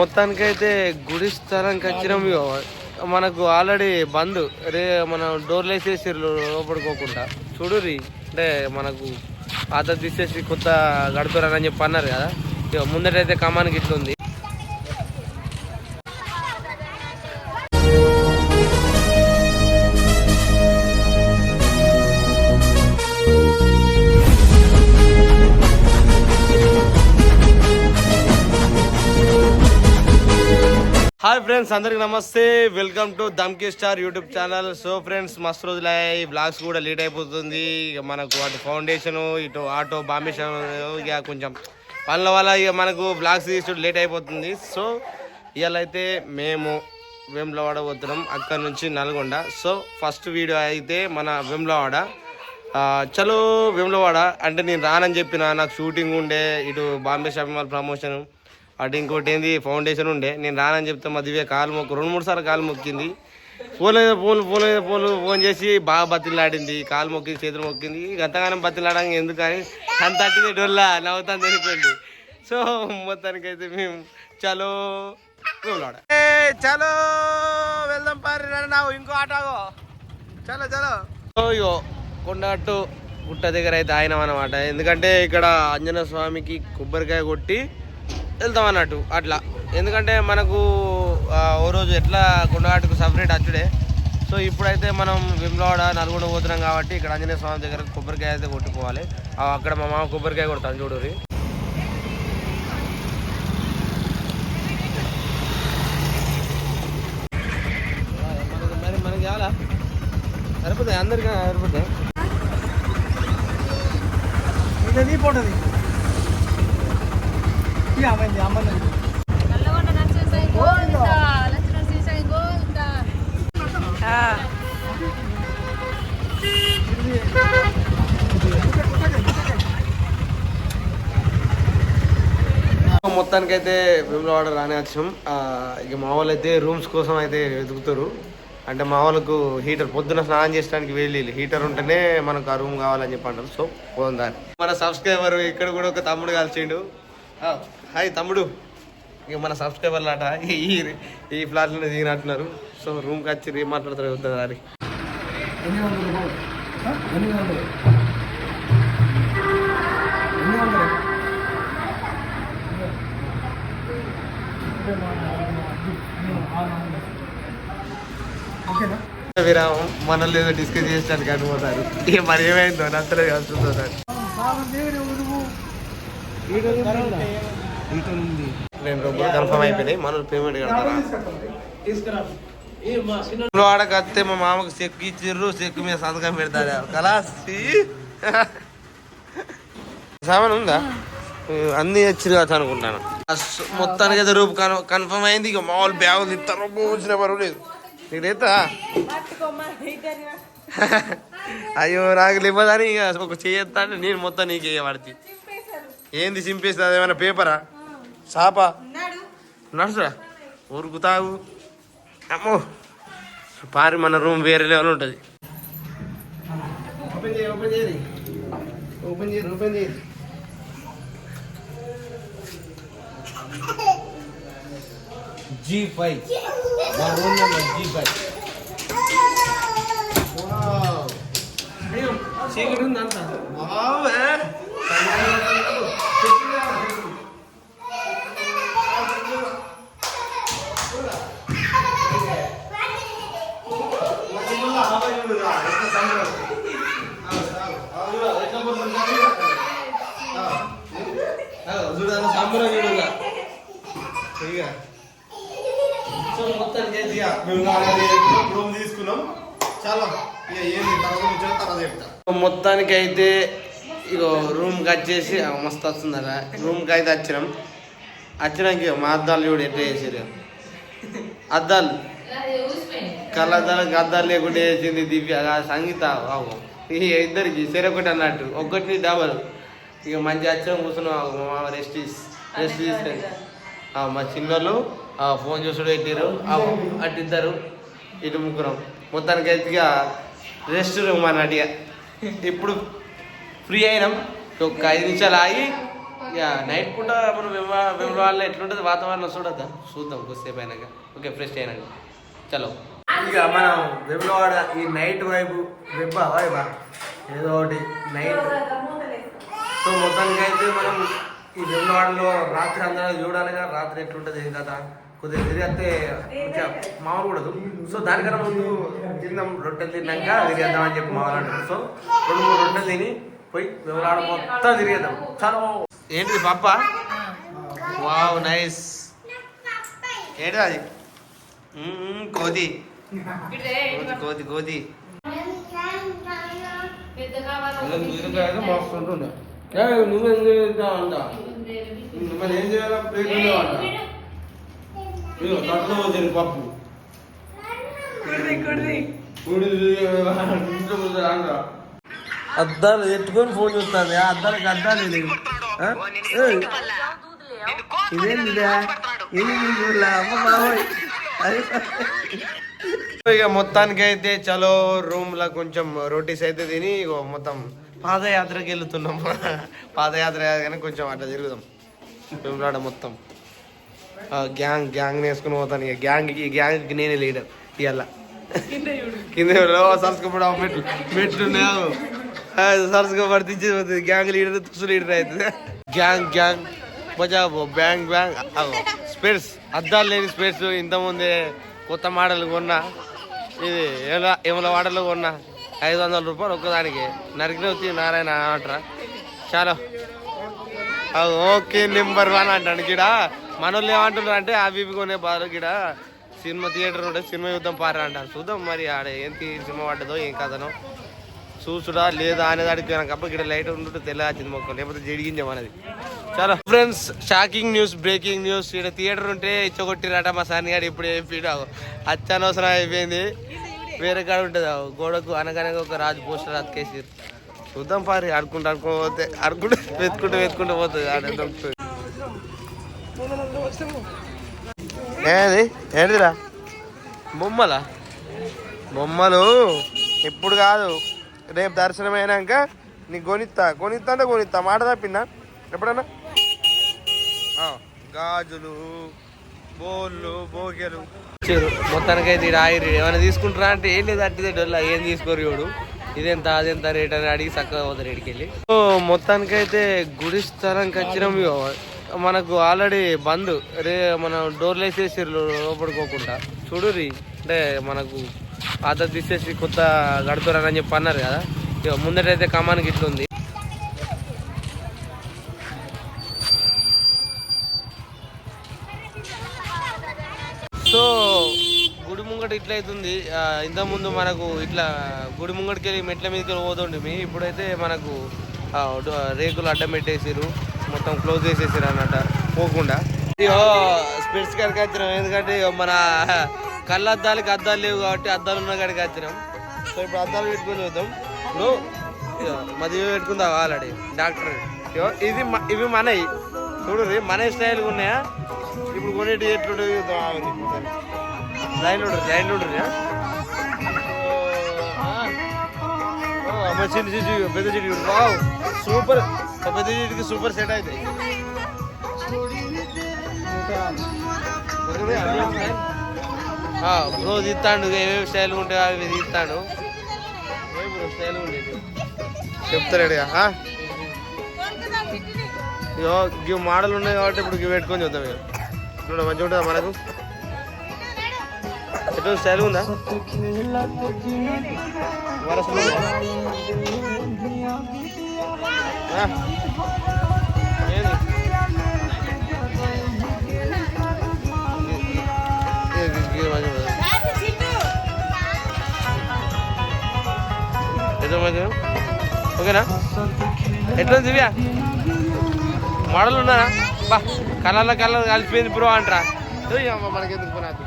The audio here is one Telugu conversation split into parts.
మొత్తానికైతే గుడి స్థలానికి వచ్చినాం ఇక మనకు ఆల్రెడీ బంద్. రే మనం డోర్లు వేసేసారు లోపడుకోకుండా చూడురి అంటే మనకు పాత తీసేసి కొత్త గడుపురానని చెప్పి అన్నారు కదా. ఇక ముందటైతే కమానికి ఇట్లుంది. హాయ్ ఫ్రెండ్స్ అందరికి నమస్తే. Welcome to Dhamki star YouTube channel. So friends మస్తు రోజులు అయ్యాయి. బ్లాగ్స్ కూడా లేట్ అయిపోతుంది. ఇక మనకు అటు ఫౌండేషన్ ఇటు ఆటో బాంబేషన్ ఇక కొంచెం పనుల వల్ల ఇక మనకు బ్లాగ్స్ తీసుకుంటే లేట్ అయిపోతుంది. సో ఇవాళ అయితే మేము వేములవాడ పోతున్నాం. అక్కడ నుంచి నల్గొండ. సో ఫస్ట్ వీడియో అయితే మన వేములవాడ. చలో వేములవాడ అంటే నేను రానని చెప్పిన. నాకు షూటింగ్ ఉండే. ఇటు బాంబే షాపింగ్ మాల్ ప్రమోషన్ అటు ఇంకోటి ఏంది ఫౌండేషన్ ఉండే. నేను రానని చెప్తే మా దివ్య కాలు మొక్కు రెండు మూడు సార్లు కాలు మొక్కింది. ఫోన్ మీద ఫోన్ ఫోన్ ఫోన్ ఫోన్ చేసి బాగా బతిలాడింది. కాలు మొక్కింది చేతులు మొక్కింది. గంతగానం బతిలాడాక ఎందుకు అని అంత అట్టింది డొల్లా నవ్వుతాను తెలిపండి సో మొత్తానికైతే మేము చలో ఏ, చలో వెళ్దాం పారి నావు ఇంకో ఆటోగో చలో చలో. అయ్యో కొండట్టు గుట్ట దగ్గర అయితే ఆయన అనమాట ఎందుకంటే ఇక్కడ ఆంజనేయ స్వామికి కొబ్బరికాయ కొట్టి వెళ్తాం అన్నట్టు అట్లా. ఎందుకంటే మనకు ఓ రోజు ఎట్లా కొండగట్టుకు సపరేట్ అచ్చుడే. సో ఇప్పుడైతే మనం విమ్లవాడ నల్గొండ పోతున్నాం కాబట్టి ఇక్కడ ఆంజనేయ స్వామి దగ్గర కొబ్బరికాయ అయితే కొట్టుకోవాలి అక్కడ మా మామ కొబ్బరికాయ కొడతాను చూడరి మరి మనకి చాలా సరిపోతాయి? అందరికీ సరిపోతాయి? ఇది పోటది అయితే విమలవాడ రాని వచ్చాం. ఇక మా వాళ్ళు అయితే రూమ్స్ కోసం అయితే వెతుకుతారు. అంటే మా వాళ్ళకు హీటర్ పొద్దున స్నానం చేయడానికి వెళ్ళి హీటర్ ఉంటేనే మనకు ఆ రూమ్ కావాలని చెప్పి అంటారు. సో పోదాన్ని మన సబ్స్క్రైబర్ ఇక్కడ కూడా ఒక తమ్ముడు కలిసిండు. హాయ్ తమ్ముడు. ఇక మన సబ్స్క్రైబర్లు అట ఈ ఈ ఫ్లాట్లో దిగినట్టున్నారు. సో రూమ్కి వచ్చి ఏం మాట్లాడతారు వద్దా దారి. ఓకేనా? విరామం. మనల్ని ఏదో డిస్కస్ చేసడానికి అనుకుంటారు ఇక మరి ఏమైందో నచ్చలేదు వస్తుందో రూపాయలు కన్ఫర్మ్ అయిపోయినాయి. మనల్ని పేమెంట్ కడతారా? వాడకి వస్తే మా మామకు చెక్కు ఇచ్చిర్రు చెక్కు మీద సంతకం పెడతాడు కలాస్. సామాన్ ఉందా? అన్ని వచ్చింది కదా అనుకుంటాను. అస్- మొత్తానికి అయితే రూపు కన్ కన్ఫర్మ్ అయింది. ఇక మామూలు బ్యాగులు ఇస్తారు వచ్చిన పరువు లేదు. నీకైతే అయ్యో నాకు ఇవ్వదని ఇక ఒక చేయొద్దా అంటే నేను మొత్తం నీకు పడితే ఏంది చింపేస్తుంది అదేమైనా పేపరా? చాప నడుచురా ఉరుకుతావు అమ్మో. పారి మన రూమ్ వేరే లెవెల్ ఉంటుంది. ఓపెన్ చేయి ఓపెన్ చేయి ఓపెన్ చేయి ఓపెన్ చేయి. జీ ఫైవ్ మా రూమ్ నెంబర్ జీ ఫైవ్ చీకటి అంత బావే సంబరం సో మొత్తానికి అయితే ఇక రూమ్ తీసుకున్నాం చాలా ఇక ఏంది తర్వాత తర్వాత చెప్తా మొత్తానికి అయితే ఇగో రూమ్కి వచ్చేసి మస్తు వస్తుందట. రూమ్కి అయితే వచ్చినాం. వచ్చినాక మా అద్దాలు చూడు ఎట్లా చేసారు అద్దాలు. కళ్ళద్దాలకు అద్దాలు లేకుండా వేసింది దివ్య సంగీత బాబు ఈ ఇద్దరికి ఒకటి అన్నట్టు ఒక్కటి డబల్ ఇక మంచి వచ్చిన కూర్చున్నాం రెస్ట్ రెస్ట్ తీసుకొని మా చిన్నోళ్ళు ఆ, ఫోన్ చూసుడు పెట్టారు అటు ఇద్దరు ఇటు ముగ్గురం. మొత్తానికి అయితే ఇక రెస్ట్ రూమ్ అన్నట్టు ఇక. ఇప్పుడు ఫ్రీ అయినాం. ఒక ఐదు నిమిషాలు ఆగి ఇక నైట్ పూట మనం వివరాలు ఎట్లుంటుంది? వాతావరణం చూడద్దా? చూద్దాం కొద్దిసేపు అయినాక. ఓకే ఫ్రెష్ అయినాక. చలో. ఇక మనం వెబ్లవాడ ఈ నైట్ వైపు వెబ్బా వైబా ఏదో ఒకటి నైట్ సో మొత్తానికి అయితే మనం ఈ వెబ్లవాడలో రాత్రి అందరం చూడాలిగా రాత్రి ఎట్లుంటుంది ఏం కదా కొద్దిగా తిరిగితే కొంచెం మామూలు కూడదు సో దానికన్నా ముందు తిందాం రొట్టెలు తిన్నాక తిరిగేద్దాం అని చెప్పి మామూలు అంటారు. సో రెండు మూడు రొట్టెలు తిని పోయి వెబ్లవాడ మొత్తం తిరిగేద్దాం. చాలా. ఏంటిది పప్ప వావ్ నైస్ ఏంటిది అది? కోతి కోతి కోతి కోతి పెద్ద కావాలి నువ్వేం చేద్దాం అంట మరి ఏం చేయాలా ప్లేట్ అంట ఇదిగో తట్లో వచ్చింది పప్పు అద్దాలు ఎట్టుకొని ఫోన్ చూస్తాను ఆ అద్దాలకు అద్దాలు లేవు. ఆ? ఏయ్, ఇదేంటి ఇదా? ఇది చూడలే, అమ్మ బాబోయ్. ఇక మొత్తానికి అయితే చలో రూమ్లో కొంచెం రోటీస్ అయితే తిని మొత్తం పాదయాత్రకి వెళ్తున్నాం. పాదయాత్ర కానీ కొంచెం అట్లా తిరుగుదాం. రూమ్లాడ మొత్తం. గ్యాంగ్ గ్యాంగ్ వేసుకుని పోతాను. ఇక గ్యాంగ్ ఈ గ్యాంగ్కి నేనే లీడర్ ఇవాళ కింద సరస్కపడ మెట్లు మెట్లు సరస్గా పడితే గ్యాంగ్ లీడర్ తుసు లీడర్ అవుతుంది. Gang gang. మజాబో బ్యాంగ్ బ్యాంగ్ స్పేర్స్. అద్దాలు లేని స్పేర్స్ ఇంతకుముందే కొత్త మోడల్ కొన్నా ఇది ఎలా ఏమల వాడలు కొన్నా ఐదు వందల రూపాయలు ఒక్కదానికి. నరికినవుతి నారాయణ అంటారా? చాలా. ఓకే నెంబర్ వన్ అంటాడు గిడ. మనోళ్ళు ఏమంటున్నారు అంటే అవి ఇవి కొనే బాధలు గిడ సినిమా థియేటర్ ఉంటే సినిమా చూద్దాం పారా అంటారు. చూద్దాం మరి ఆడ ఏంటి సినిమా పడ్డదో ఏం కథనో. చూసుడా లేదా అనే దానికి నాకు ఇక్కడ లైట్ ఉంటుంటే తెల్లాచింది మొక్క లేకపోతే జడిగించాం మనది చాలా friends shocking news breaking news ఇక్కడ థియేటర్ ఉంటే ఇచ్చగొట్టిరట మా సార్ని గారు ఇప్పుడు చెప్పిడు అత్యనవసరం అయిపోయింది. వేరే కాడ ఉంటుంది ఆ గోడకు అనగానగా ఒక రాజు పోస్టర్ అతికేసి చూద్దాం పారి ఆడుకుంటూ ఆడుకుంటూ పోతే ఆడుకుంటూ వెతుకుంటూ వెతుకుంటూ పోతుంది ఆడ దొరుకుతుంది ఏది? ఏంటిరా బొమ్మలా? బొమ్మలు? ఇప్పుడు కాదు. రేపు దర్శనం అయినాక నీకు కొనిస్తా. కొనిస్తా అంటే కొనిస్తా. మాట తప్పిందా? ఎప్పుడన్నా? ఆ, గాజులు బోళ్ళు బోగెలు మొత్తానికి అయితే ఆయిరి ఏమైనా తీసుకుంటారా అంటే ఏం లేదు అట్టిదే డొల్లా. ఏం తీసుకోరు ఇవాడు. ఇదెంత అదెంత రేట్ అని అడిగి చక్కగా పోతారు ఇడికి వెళ్ళి. సో గుడి స్థలంకి వచ్చినాం మనకు ఆల్రెడీ బంద్. రే మనం డోర్లు వేసేసారు లోపడుకోకుండా. చూడురి అంటే మనకు పాత తీసేసి కొత్త గడుతురని చెప్పి అన్నారు కదా. ఇక ముందటైతే కమానికి ఇట్లుంది. సో గుడి ముంగట ఇట్లా అవుతుంది ఇంత ముందు మనకు ఇట్లా గుడి ముంగటికి వెళ్ళి మెట్ల మీదకి పోతుండే ఇప్పుడైతే మనకు రేకులు అడ్డం పెట్టేసారు మొత్తం క్లోజ్ చేసేసారు అన్నట్ట పోకుండా. స్పిరిట్స్ కనుక వచ్చినాం ఎందుకంటే మన కళ్ళ అద్దాలకి అద్దాలు లేవు కాబట్టి అద్దాలు ఉన్న కాడికి వచ్చినాం. సో ఇప్పుడు అద్దాలు పెట్టుకొని చూద్దాం ఇప్పుడు ఇగో మది పెట్టుకుందా ఆల్రెడీ. డాక్టర్. ఇది ఇవి మనవి చూడు మన స్టైల్ ఉన్నాయా ఇప్పుడు కొనేటి ఎట్లు లైన్ ఉండరు లైన్ ఉండరు చిన్న చిన్న పెద్ద చెట్టు వావ్ సూపర్. పెద్ద చెట్టుకి సూపర్ సెట్ అవుతాయి బ్రో తీస్తాడు ఏమేమి స్టైల్ ఉంటాయో అవి తీస్తాడు. స్టైల్ ఉండేది చెప్తాడు ఇవి మోడల్ ఉన్నాయి కాబట్టి ఇప్పుడు ఇవి పెట్టుకొని చూద్దాం ఇక. చూడ మంచిగా ఉంటుందా మనకు? ఎటు స్టైల్ ఉందా? వరసలు ఎటు ఓకేనా? ఎట్లా దివ్య? మోడల్ ఉన్నారా బా కలర్ల కలర్ కలిసిపోయింది బ్రో అంటారా. మనకెందుకు పునాది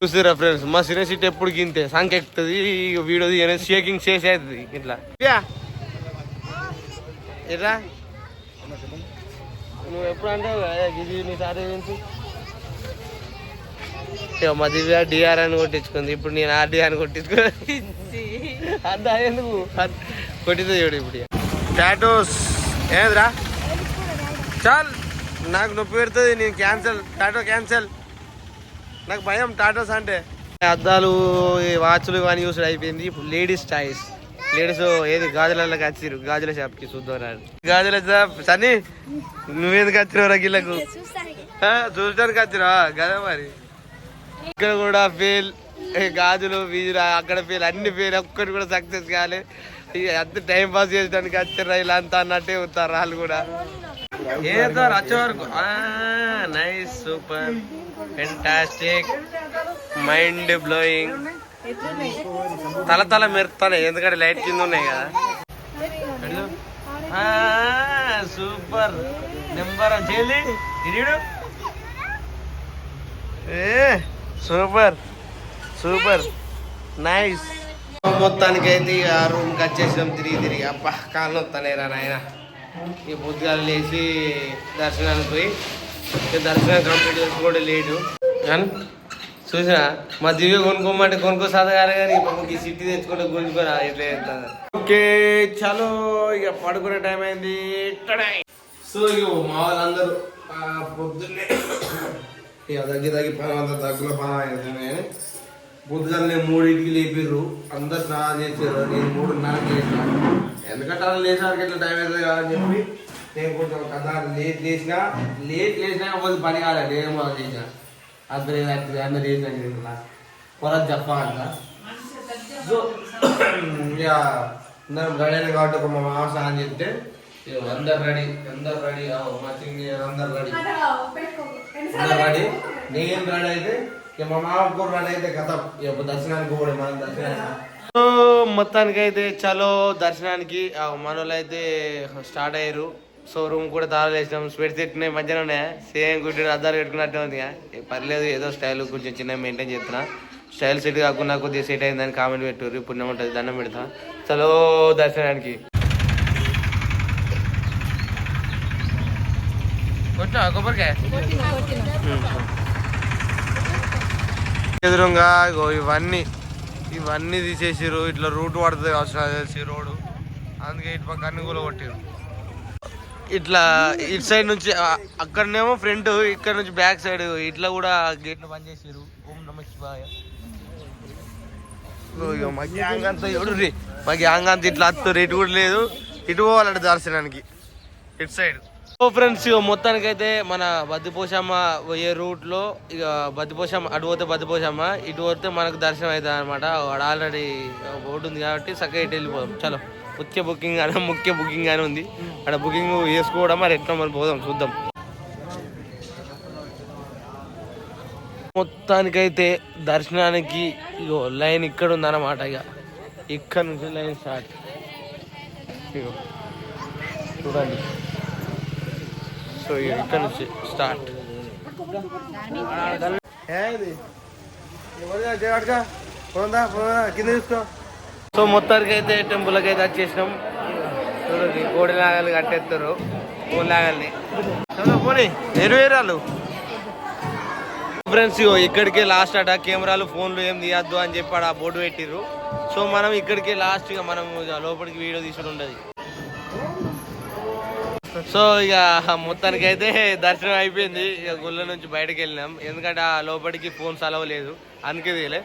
చూసారా ఫ్రెండ్స్ మా సినీ సీట్ ఎప్పుడు గింతే సంఖ్య ఎక్కుతుంది వీడియో తీయనే షేకింగ్ చేసేది అవుతుంది ఇట్లా. ఎట్లా నువ్వు ఎప్పుడు అంటావు? ఇది నీ సారీ ఏంటి మా దివ్య డిఆర్ అని కొట్టించుకుంది. ఇప్పుడు నేను ఆర్డీఆర్ అని కొట్టించుకున్నా అంతా ఎందుకు? కొట్టింది చూడు ఇప్పుడు టాటోస్ ఏదిరా చాల్. నాకు నొప్పి పెడుతుంది నేను క్యాన్సల్ టాటో క్యాన్సల్ నాకు భయం టాటోస్ అంటే. అద్దాలు ఈ వాచ్లు ఇవన్నీ చూసుడు అయిపోయింది. ఇప్పుడు లేడీస్ చాయిస్ లేడీస్ ఏది? గాజులకి వచ్చిర్రు. గాజుల షాప్కి చూద్దాం రండి. గాజుల షాప్. సన్నీ నువ్వెందుకు వచ్చినావు గిళ్ళకు? చూడటానికి వచ్చినా కదా మరి. ఇక్కడ కూడా ఫెయిల్ గాజులు వీజులు అక్కడ ఫెయిల్ అన్ని ఫెయిల్ ఒక్కటి కూడా సక్సెస్ కాలే. అంత టైం పాస్ చేయడానికి వచ్చిర్రా ఇలా అంతా అన్నట్టే వస్తారు వాళ్ళు కూడా. ఏదో వచ్చే వరకు? Nice super fantastic mind blowing తల తల మెరుతున్నాయి ఎందుకంటే లైట్ కింద ఉన్నాయి కదా. సూపర్ నెంబర్ చేయాలి ఏ సూపర్. సూపర్. నైస్. మొత్తానికి అయితే ఇక రూమ్కి వచ్చేసినాం తిరిగి తిరిగి. అబ్బా కాళ్ళు వస్తానేరా నాయన? ఈ పొద్దుగాలు లేచి దర్శనానికి పోయి దర్శనం కంప్లీట్ చేసి కూడా లేటు కానీ చూసినా మా దివ్య కొనుక్కోమంటే కొనుక్కో సాధగానే కానీ ఇప్పుడు ఈ సిటీ తెచ్చుకుంటే గుంజుకొని ఇట్లా చేస్తాను? ఓకే చలో ఇక పడుకునే టైం అయింది. సో ఇక మా వాళ్ళందరూ పొద్దున్నే ఇక తగ్గి దగ్గర పని అంత దగ్గర పని అవుతుంది పొద్దుగానే మూడింటికి లేపిర్రు. అందరు స్నానం చేసారు. నేను మూడున్నరకి లేచిన ఎందుకంటే అలా లేచినారికి ఇట్లా టైం అవుతుంది కదా అని చెప్పి నేను కొంచెం కథ లేట్ లేచినా లేట్ లేచినా పోతే పని కాలేదు నేను మొదలు చేసిన. అందరు రాత్రి అందరు చేసిన పొరత చెప్పాలంట. సో ఇక అందరం రెడీ అయినా కాబట్టి ఒక మా మామ స్నానం చెప్తే ఇక అందరు రెడీ అందరు రెడీ మా చింగి అందరు రెడీ అందరు నేను రెడీ అయితే ఇక మా మామ కూడా రెడీ అయితే కథ దర్శనానికి కూడా మనం దర్శనానికి. మొత్తానికి అయితే చలో దర్శనానికి మనోళ్ళు అయితే స్టార్ట్ అయ్యారు. సో రూమ్ కూడా తాళాలు వేసినాం స్వెట్స్ పెట్టినాయి మధ్యలో ఉన్నాయి సేమ్ గుడ్డి అద్దాలు పెట్టుకున్నట్టే ఉంది పర్లేదు ఏదో స్టైల్ కొంచెం చిన్న మెయింటైన్ చేస్తున్నా. స్టైల్ సెట్ కాకుండా కొద్దిగా సెట్ అయిందని కామెంట్ పెట్టారు. పుణ్యం ఉంటుంది దండం పెడతా. చలో దర్శనానికి. కొట్టినా? కొబ్బరికాయ? ఎదురుగా ఇగో ఇవన్నీ ఇవన్నీ తీసేసారు ఇట్లా రూట్ పడుతుంది అవసరం తెలిసి రోడ్డు. అందుకే ఇటు పక్క అన్ని కూడా కొట్టారు ఇట్లా ఇటు సైడ్ నుంచి అక్కడనేమో ఫ్రంట్ ఇక్కడ నుంచి బ్యాక్ సైడ్ ఇట్లా కూడా గేట్లు బంద్ చేసారు ఓం నమ శివాయ. ఓ ఇగో మా గ్యాంగ్ అంతా ఎవడు మా గ్యాంగ్ అంతా ఇట్లా అత్తరు ఇటు కూడా లేదు. ఇటు పోవాలంటే దర్శనానికి. ఇటు సైడ్. సో ఫ్రెండ్స్ ఇక మొత్తానికైతే మన బద్దిపోషమ్మ పోయే రూట్లో ఇక బద్దిపోషమ్మ అటు పోతే బద్దిపోషమ్మ ఇటు పోతే మనకు దర్శనం అవుతుంది అనమాట ఆల్రెడీ బోర్డు ఉంది కాబట్టి చక్కగా ఇటు వెళ్ళిపోదాం. చలో ముఖ్య బుకింగ్ అని ముఖ్య బుకింగ్ అని ఉంది. అక్కడ బుకింగ్ చేసుకోవడం మరి ఎట్లా మనం పోదాం చూద్దాం. మొత్తానికైతే దర్శనానికి ఇగో లైన్ ఇక్కడ ఉందన్నమాట ఇక ఇక్కడ నుంచి లైన్ స్టార్ట్. ఇగో చూడండి. సో ఇక ఇక్కడ నుంచి స్టార్ట్. సో మొత్తానికి అయితే టెంపుల్కి అయితే వచ్చేసినాం. చూడండి కోడి లాగాలు కట్టేస్తారు కోడి లాగాల్ని పోనీ. నెరవేరాలు. ఫ్రెండ్స్ ఇగో ఇక్కడికే లాస్ట్ అట. కెమెరాలు ఫోన్లు ఏం తీయద్దు అని చెప్పి ఆడ బోర్డు పెట్టిర్రు. సో మనం ఇక్కడికే లాస్ట్ ఇక మనం లోపలికి వీడియో తీసుకుని ఉండదు. సో ఇక మొత్తానికి అయితే దర్శనం అయిపోయింది. ఇక గుళ్ళ నుంచి బయటకు వెళ్ళినాం. ఎందుకంటే ఆ లోపలికి ఫోన్స్ అలవ్ లేదు. అందుకే తీయలే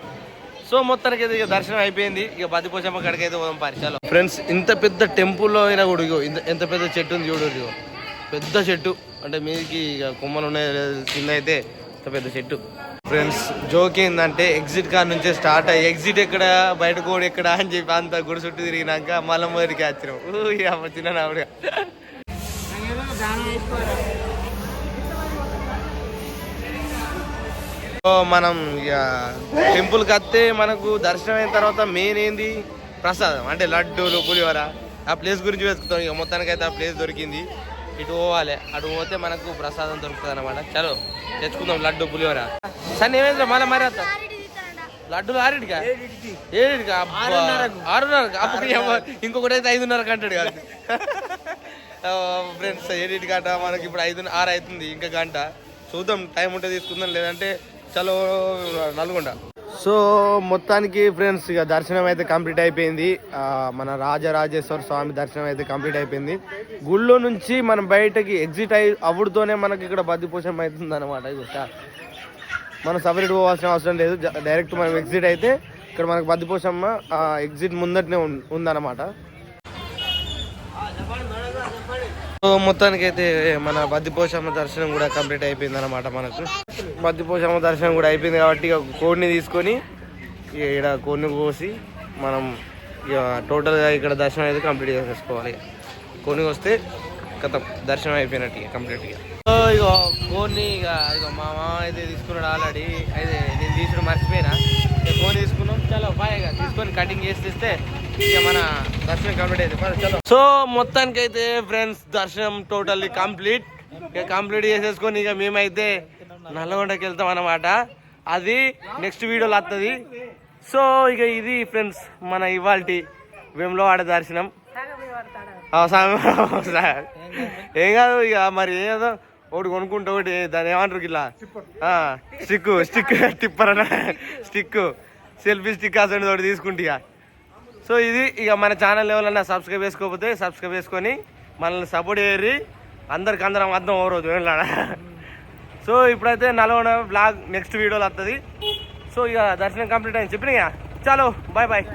సో మొత్తానికి అయితే ఇక దర్శనం అయిపోయింది. ఇక బతిపోసమ్మ కాడికి అయితే పోదాం పరిచయాలు. ఫ్రెండ్స్ ఇంత పెద్ద టెంపుల్లో అయినా కూడా ఇంత ఎంత పెద్ద చెట్టు ఉంది చూడు పెద్ద చెట్టు. అంటే మీదికి ఇక కొమ్మలు ఉన్నాయి కింద అయితే ఇంత పెద్ద చెట్టు. ఫ్రెండ్స్ జోక్ ఏంటంటే ఎగ్జిట్ కార్ నుంచే స్టార్ట్ అయ్యి ఎగ్జిట్ ఎక్కడ బయట కూడా ఎక్కడ అని చెప్పి అంత గుడి చుట్టూ తిరిగినాక మళ్ళీ మొదటికి వచ్చినాం చిన్న నావుడుగా మనం ఇక టెంపుల్కి వస్తే మనకు దర్శనం అయిన తర్వాత మెయిన్ ఏంది? ప్రసాదం అంటే లడ్డూలు పులిహోర. ఆ ప్లేస్ గురించి వెతుకుతాం. ఇక మొత్తానికి అయితే ఆ ప్లేస్ దొరికింది. ఇటు పోవాలి. అటు పోతే మనకు ప్రసాదం దొరుకుతుంది అనమాట చలో తెచ్చుకుందాం లడ్డు పులిహోర. సరే ఏమైంది? మళ్ళీ మరి వస్తా లడ్డూలు ఆరింటికా? ఏడింటికా. ఆరున్నరకు. అప్పుడు ఏమో ఇంకొకటి అయితే ఐదున్నరకు అంటాడు కదా ఫ్రెండ్స్ ఎడిట్ గంట మనకి ఇప్పుడు ఐదు ఆరు అవుతుంది ఇంకా గంట. చూద్దాం టైం ఉంటే తీసుకుందాం లేదంటే చలో నల్గొండ. సో మొత్తానికి ఫ్రెండ్స్ ఇక దర్శనం అయితే కంప్లీట్ అయిపోయింది. మన రాజరాజేశ్వర స్వామి దర్శనం అయితే కంప్లీట్ అయిపోయింది. గుళ్ళో నుంచి మనం బయటకి ఎగ్జిట్ అయి అవ్వడుతోనే మనకి ఇక్కడ బద్దిపోషం అవుతుంది అనమాట మనం సపరేట్ పోవాల్సిన అవసరం లేదు. డైరెక్ట్ మనం ఎగ్జిట్ అయితే ఇక్కడ మనకు బద్దిపోషమ్మ ఎగ్జిట్ ముందటనే ఉం- ఉందన్నమాట సో మొత్తానికి అయితే మన బద్దిపోషమ్మ దర్శనం కూడా కంప్లీట్ అయిపోయింది అనమాట మనకు. బద్దిపోషమ్మ దర్శనం కూడా అయిపోయింది కాబట్టి ఇక కోడిని తీసుకొని ఇక ఇక్కడ కోడిని కోసి మనం ఇక టోటల్గా ఇక్కడ దర్శనం అయితే కంప్లీట్ చేసేసుకోవాలి కోడిని వస్తే కథ దర్శనం అయిపోయినట్టు ఇక కంప్లీట్గా సో ఇక కోడిని ఇక ఇక మా మామ అయితే తీసుకున్నాడు ఆల్రెడీ అయితే నేను తీసుకుని మర్చిపోయినా. ఇక కోడి తీసుకున్నాం. చాలా బాగా తీసుకొని కటింగ్ చేసి ఇస్తే ఇక మన దర్శనం కంప్లీట్ సో మొత్తానికి అయితే ఫ్రెండ్స్ దర్శనం టోటల్లీ కంప్లీట్. ఇక కంప్లీట్ చేసేసుకొని ఇక మేమైతే నల్లగొండకి వెళ్తాం అనమాట అది నెక్స్ట్ వీడియోలో వస్తుంది సో ఇక ఇది ఫ్రెండ్స్ మన ఇవాల్టి వేములవాడ దర్శనం. ఏం కాదు ఇక మరి ఏదో ఒకటి కొనుక్కుంటే ఒకటి దాని ఏమంటారు ఇలా స్టిక్ స్టిక్ టిప్పర్ అన్న స్టిక్ సెల్ఫీ స్టిక్ అసలు ఒకటి తీసుకుంటే ఇక. సో ఇది ఇక మన ఛానల్ ఎవరైనా సబ్స్క్రైబ్ చేసుకోకపోతే సబ్స్క్రైబ్ చేసుకొని మనల్ని సపోర్ట్ చేయరి అందరికి అందరం అర్థం ఓరోజు వెళ్ళాడ సో ఇప్పుడైతే నల్గొండ బ్లాగ్ నెక్స్ట్ వీడియోలో వస్తుంది సో ఇక దర్శనం కంప్లీట్ అయింది. చెప్పిన ఇక చాలు బాయ్ బాయ్